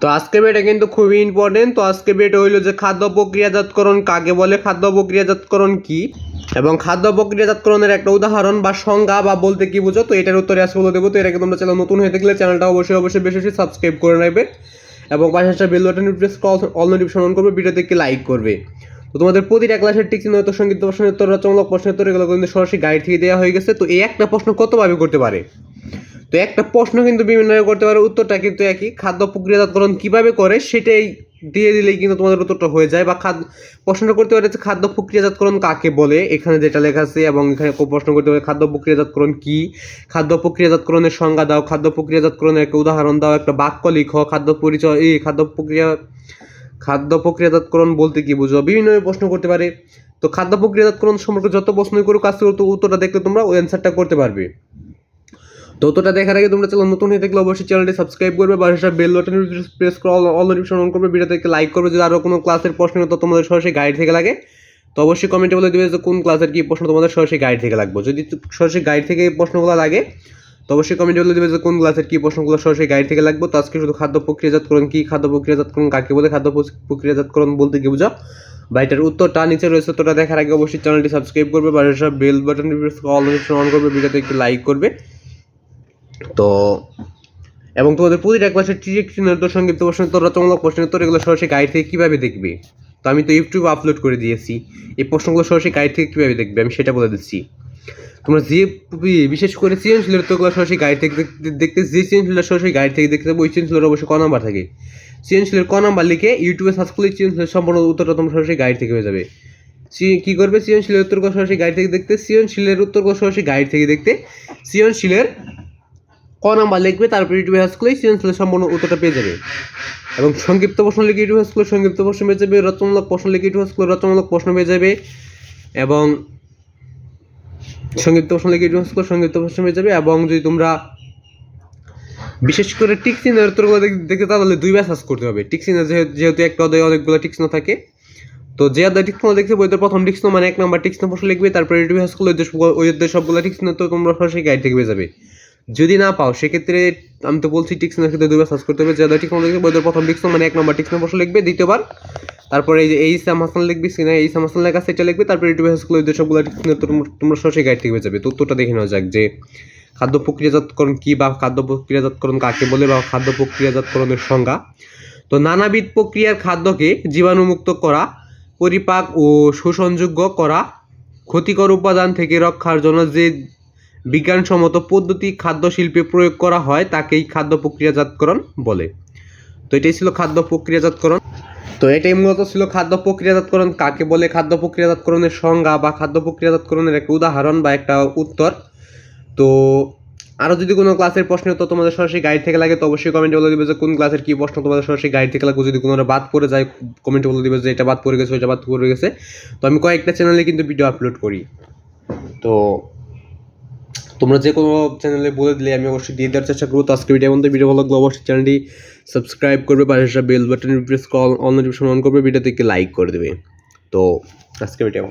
তো আজকে এটা কিন্তু খুবই ইম্পর্টেন্ট তো আজকে এটা হইল যে খাদ্য প্রক্রিয়াজাতকরণ কাকে বলে, খাদ্য প্রক্রিয়াজাতকরণ কি? এবং খাদ্য প্রক্রিয়াজাতকরণের একটা উদাহরণ বা সংজ্ঞা বা বলতে কি বুঝো? তো এটার উত্তরে আজকে বলে দেবো। তো এটাকে তোমরা চ্যানেল নতুন হয়ে থাকলে চ্যানেলটা অবশ্যই অবশ্যই বেশি বেশি সাবস্ক্রাইব করে নেবে। এবং পাশে একটা bell button press all notification on করবে ভিডিওতে একটি লাইক করবে। তো তোমাদের প্রতিটা ক্লাসের টিক চিহ্ন সংগীত প্রশ্নের উত্তর, রচনামূলক প্রশ্নের উত্তর, এগুলো কিন্তু সরাসরি গাইড থেকে দেওয়া হয়ে গেছে। তো এই একটা প্রশ্ন কতভাবে করতে পারে? তো একটা প্রশ্ন কিন্তু বিভিন্নভাবে করতে পারে, উত্তরটা কিন্তু একই। খাদ্য প্রক্রিয়াজাতকরণ কীভাবে করে সেটাই দিয়ে দিলেই কিন্তু তোমাদের উত্তরটা হয়ে যায়। বা খাদ্য প্রশ্নটা করতে পারে খাদ্য প্রক্রিয়াজাতকরণ কাকে বলে? এখানে যেটা লেখা আছে এবং এখানে প্রশ্ন করতে পারে, খাদ্য প্রক্রিয়াজাতকরণ কী? খাদ্য প্রক্রিয়াজাতকরণের সংজ্ঞা দাও, খাদ্য প্রক্রিয়াজাতকরণের একটা উদাহরণ দাও, একটা বাক্য লিখো, খাদ্য পরিচয় এই খাদ্য প্রক্রিয়া খাদ্য প্রক্রিয়াজাতকরণ বলতে কি বুঝো? বিভিন্নভাবে প্রশ্ন করতে পারে। তো খাদ্য প্রক্রিয়াজাতকরণ সম্পর্কে যত প্রশ্নই করুক কাজ করতে উত্তরটা দেখলে তোমরা ওই অ্যান্সারটা করতে পারবে। তো তোটা দেখার আগে তোমরা চ্যানেল নতুন হয়ে থাকলে অবশ্যই চ্যানেলটি সাবস্ক্রাইব করবে বা সেটা বেল বাটন প্রেস করে অল নোটিফিকেশন অন করবে ভিডিওতে লাইক করবে, যদি আরও কোনো ক্লাসের প্রশ্ন তো তোমাদের সরাসরি গাইড থেকে লাগে। তো অবশ্যই কমেন্টে বলে দেবে যে কোন ক্লাসের কি প্রশ্ন তোমাদের সরাসরি গাইড থেকে লাগবে। যদি সরাসরি গাইড থেকে প্রশ্নগুলো লাগে, তো অবশ্যই কমেন্টে বলে দেবে যে কোন ক্লাসের কি প্রশ্নগুলো সরাসরি গাইড থেকে লাগবে। তো আজকে শুধু খাদ্য প্রক্রিয়াজাতকরণ, কি খাদ্য প্রক্রিয়াজাতকরণ, কাকে বলে খাদ্য প্রক্রিয়াজাতকরণ বলতে কি বুঝো? বা এটার উত্তরটা নিচে রয়েছে তোটা দেখার আগে অবশ্যই চ্যানেলটি সাবস্ক্রাইব করবে বা বেল বাটন অল অন করবে ভিডিওতে একটু লাইক করবে। তো, এবং তোমাদের প্রতি প্রতিটা ক্লাসের টিজিক চিহ্নিত সংক্ষিপ্ত প্রশ্ন উত্তর রচনামূলক প্রশ্নের উত্তর এগুলো সরাসরি গাইড থেকে কীভাবে দেখবে? তো আমি তো ইউটিউবে আপলোড করে দিয়েছি। এই প্রশ্নগুলো সরাসরি গাইড থেকে কীভাবে দেখবে? আমি সেটা বলে দিচ্ছি। তোমরা যে বিশেষ করে সৃজনশীলের উত্তরগুলো সরাসরি গাইড থেকে দেখতে- যে সৃজনশীলের সরাসরি গাইড থেকে দেখতে পাবো ওই সৃজনশীলের অবশ্যই ক নাম্বার থাকে। সৃজনশীলের ক নাম্বার লিখে ইউটিউবে সার্চ করলে সৃজনশীলের সম্পূর্ণ উত্তরটা তোমরা সরাসরি গাইড থেকে হয়ে যাবে। কি করবে? সৃজনশীলের উত্তরগুলো সরাসরি গাইড থেকে দেখতে সৃজনশীলের উত্তরগুলো সরাসরি গাইড থেকে দেখতে সৃজনশীলের ক নাম্বার লিখবে, তারপর ইউটিউবে সার্চ করলে সৃজনশীলের সম্পূর্ণ উত্তরটা পেয়ে যাবে। এবং সংক্ষিপ্ত প্রশ্ন লিখে ইউটিউব সার্চ করলে সংক্ষিপ্ত প্রশ্ন পেয়ে যাবে, রচনামূলক প্রশ্ন লিখে ইউটিউব সার্চ করলে রচনামূলক প্রশ্ন পেয়ে যাবে, এবং সংক্ষিপ্ত প্রশ্ন লিখে ইউটিউব সার্চ করলে সংক্ষিপ্ত প্রশ্ন পেয়ে যাবে, এবং যদি তোমরা বিশেষ করে টিক চিহ্নের উত্তরগুলো দেখতে তাহলে দুইবার সার্চ করতে হবে। টিক চিহ্ন যেহেতু একটা অধ্যায়ে অনেকগুলো টিক চিহ্ন থাকে, তো যে অধ্যায় টিক চিহ্ন দেখতে বইতে প্রথম টিক চিহ্ন মানে এক নাম্বার চিহ্ন প্রশ্ন লিখবে, তারপরে ইউটিউব সার্চ করলে ওই সবগুলো টিক চিহ্ন তো তোমরা সরাসরি গাইড থেকে পেয়ে যাবে। যদি না পাও, সেক্ষেত্রে আমি তো বলছি টিক চিহ্নের ক্ষেত্রে দুইবার সার্চ করতে হবে যে অধ্যায় টিক চিহ্ন দেখবে বইতে প্রথম টিক চিহ্ন মানে এক নম্বর টিক চিহ্ন প্রশ্ন লিখবে, দ্বিতীয়বার। তারপরে এই যে এই সাম হাসান লিখবি, সিনা এই সাম হাসান লেখা সেটা লিখবে, তারপরে ইউটিউব সার্চ করলে ওই সবগুলো টিক চিহ্ন তোমরা- সরাসরি গাইড থেকে যাবে। তো উত্তরটা দেখে নেওয়া যাক যে খাদ্য প্রক্রিয়াজাতকরণ কী বা খাদ্য প্রক্রিয়াজাতকরণ কাকে বলে বা খাদ্য প্রক্রিয়াজাতকরণের সংজ্ঞা। তো নানাবিধ প্রক্রিয়ার খাদ্যকে জীবাণুমুক্ত করা, পরিপাক ও শোষণযোগ্য করা, ক্ষতিকর উপাদান থেকে রক্ষার জন্য যে বিজ্ঞানসম্মত পদ্ধতি খাদ্য শিল্পে প্রয়োগ করা হয়, তাকেই খাদ্য প্রক্রিয়াজাতকরণ বলে। তো এটাই ছিল খাদ্য প্রক্রিয়াজাতকরণ। তো এটাই মূলত ছিল খাদ্য প্রক্রিয়াজাতকরণ। কাকে বলে খাদ্য প্রক্রিয়াজাতকরণের সংজ্ঞা বা খাদ্য প্রক্রিয়াজাতকরণের একটা উদাহরণ বা একটা উত্তর? তো আরও যদি কোনো ক্লাসের প্রশ্ন তো তোমাদের সরাসরি গাইড থেকে লাগে, তো অবশ্যই কমেন্টে বলে দিবে যে কোন ক্লাসের কী প্রশ্ন তোমাদের সরাসরি গাইড থেকে লাগবে যদি কোনো বাদ পড়ে যায় কমেন্টে বলে দিবে যে এটা বাদ পড়ে গেছে, ওইটা বাদ পড়ে গেছে। তো আমি কয়েকটা চ্যানেলে কিন্তু ভিডিও আপলোড করি। তো তোমরা যে কোনো চ্যানেলে বলে দিলে, আমি অবশ্যই দিয়ে দেওয়ার চেষ্টা করব। তো আজকে ভিডিও মধ্যে ভিডিও ভালো লাগল অবশ্যই চ্যানেলটি সাবস্ক্রাইব করবে, পাশে bell button press call on notification on করবে ভিডিওতে একটি লাইক করে দেবে। তো আজকে ভিডিও